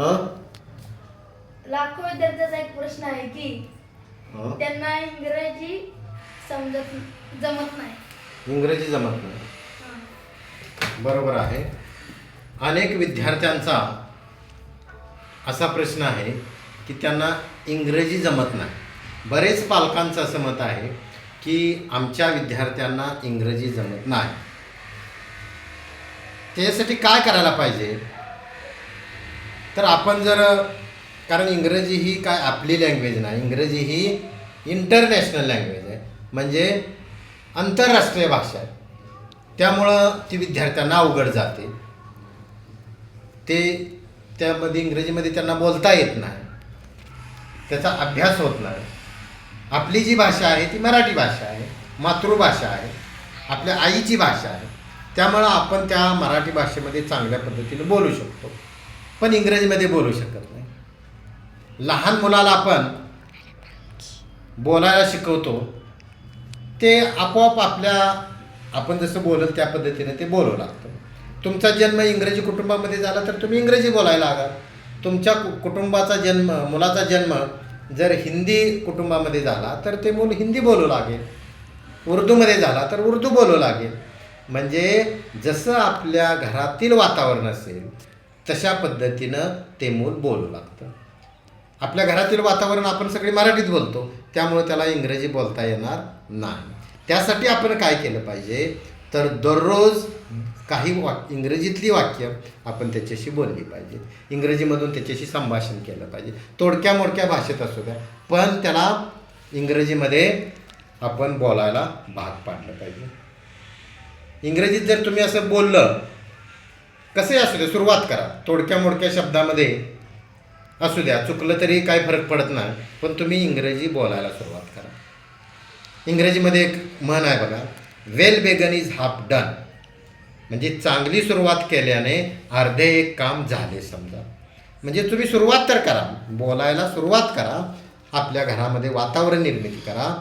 हं? लाखो विद्यार्थ्याचा एक प्रश्न आहे की हं? त्यांना इंग्रजी समजत जमत नाही. इंग्रजी जमत नाही. हा. बरोबर आहे. अनेक विद्यार्थ्यांचा असा प्रश्न आहे की त्यांना इंग्रजी जमत नाही. बरेच पालकांचं असं मत आहे की आमच्या विद्यार्थ्यांना इंग्रजी जमत नाही. त्याच्यासाठी काय करायला पाहिजे? तर आपण जर कारण इंग्रजी ही काय आपली लँग्वेज नाही इंग्रजी ही इंटरनॅशनल लँग्वेज आहे. म्हणजे आंतरराष्ट्रीय भाषा आहे. त्यामुळं ती विद्यार्थ्यांना अवघड जाते. ते त्यामध्ये इंग्रजीमध्ये त्यांना बोलता येत नाही. त्याचा अभ्यास होत नाही. आपली जी भाषा आहे ती मराठी भाषा आहे मातृभाषा आहे आपल्या आईची भाषा आहे. त्यामुळं आपण त्या मराठी भाषेमध्ये चांगल्या पद्धतीने बोलू शकतो. पण इंग्रजीमध्ये बोलू शकत नाही. लहान मुलाला आपण बोलायला शिकवतो ते आपोआप आपल्या आपण जसं बोलत त्या पद्धतीने ते बोलू लागतं. तुमचा जन्म इंग्रजी कुटुंबामध्ये झाला तर तुम्ही इंग्रजी बोलायला लागाल तुमच्या कु कुटुंबाचा जन्म मुलाचा जन्म जर हिंदी कुटुंबामध्ये झाला तर ते मूल हिंदी बोलू लागेल. उर्दूमध्ये झाला तर उर्दू बोलू लागेल. म्हणजे जसं आपल्या घरातील वातावरण असेल तशा पद्धतीनं ते मूल बोलू लागतं. आपल्या घरातील वातावरण आपण सगळे मराठीत बोलतो. त्यामुळे त्याला इंग्रजी बोलता येणार नाही. त्यासाठी आपण काय केलं पाहिजे? तर दररोज काही वाक इंग्रजीतली वाक्य आपण त्याच्याशी बोलली पाहिजे. इंग्रजीमधून त्याच्याशी संभाषण केलं पाहिजे. तोडक्या मोडक्या भाषेत असू द्या. पण त्याला इंग्रजीमध्ये आपण बोलायला भाग पाडलं पाहिजे. इंग्रजीत जर तुम्ही असं बोललं कसंही असू दे सुरुवात करा. तोडक्या मोडक्या शब्दामध्ये असू द्या चुकलं तरी काय फरक पडत नाही पण तुम्ही इंग्रजी बोलायला सुरुवात करा. इंग्रजीमध्ये एक म्हण आहे बघा well began is half done म्हणजे चांगली सुरुवात केल्याने अर्धे एक काम झाले समजा. म्हणजे तुम्ही सुरुवात तर करा बोलायला सुरुवात करा आपल्या घरामध्ये वातावरण निर्मिती करा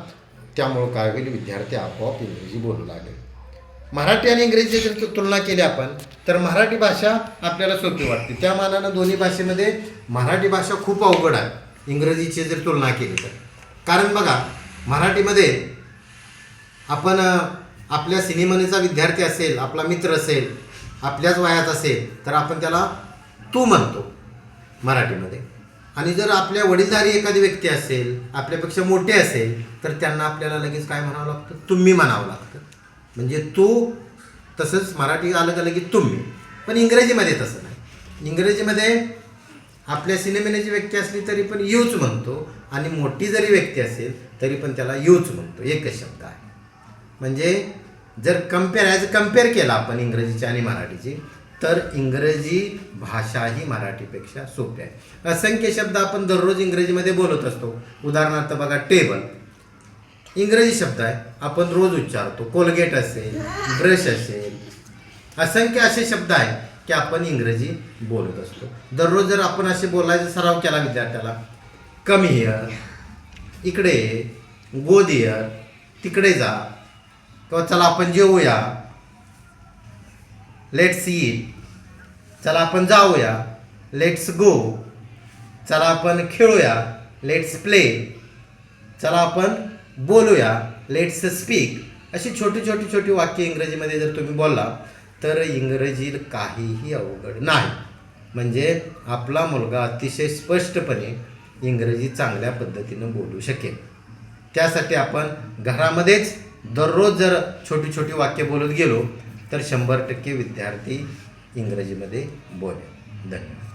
त्यामुळं काय होईल विद्यार्थी आपोआप इंग्रजी बोलू लागेल. मराठी आणि इंग्रजीची जर तुलना केली आपण तर मराठी भाषा आपल्याला सोपी वाटते. त्या मानानं दोन्ही भाषेमध्ये मराठी भाषा खूप अवघड आहे इंग्रजीची जर तुलना केली तर. कारण बघा मराठीमध्ये आपण आपल्या सिनेमनेचा विद्यार्थी असेल आपला मित्र असेल आपल्याच वयात असेल तर आपण त्याला तू म्हणतो मराठीमध्ये. आणि जर आपल्या वडीलधारी एखादी व्यक्ती असेल आपल्यापेक्षा मोठे असेल तर त्यांना आपल्याला लगेच काय म्हणावं लागतं? तुम्ही म्हणावं लागतं. म्हणजे तू तसंच मराठी आलं का की तुम्ही. पण इंग्रजीमध्ये तसं नाही. इंग्रजीमध्ये आपल्या सिनेमेनेची व्यक्ती असली तरी पण यूच म्हणतो आणि मोठी जरी व्यक्ती असेल तरी पण त्याला यूच म्हणतो. एकच शब्द आहे. म्हणजे जर कंपेअर ॲज कंपेअर केला आपण इंग्रजीची आणि मराठीची तर इंग्रजी भाषा ही मराठीपेक्षा सोपी आहे. असंख्य शब्द आपण दररोज इंग्रजीमध्ये बोलत असतो. उदाहरणार्थ बघा टेबल इंग्रजी शब्द आहे. आपण रोज उच्चारतो. कोलगेट असेल ब्रश असेल असंख्य असे शब्द आहेत की आपण इंग्रजी बोलत असतो. दररोज जर आपण असे बोलायचा सराव केला विद्यार्थ्याला कम हिअर इकडे गोद दिअर तिकडे जा किंवा चला आपण जेवूया लेट्स ईट चला आपण जाऊया लेट्स गो चला आपण खेळूया लेट्स प्ले चला आपण बोलूया. लेट्स स्पीक अशी छोटी छोटी छोटी वाक्य इंग्रजीमध्ये जर तुम्ही बोलला तर इंग्रजी काहीही अवघड नाही. म्हणजे आपला मुलगा अतिशय स्पष्टपणे इंग्रजी चांगल्या पद्धतीनं बोलू शकेल. त्यासाठी आपण घरामध्येच दररोज जर छोटी छोटी वाक्य बोलत गेलो तर शंभर टक्के विद्यार्थी इंग्रजीमध्ये बोलेल. धन्यवाद.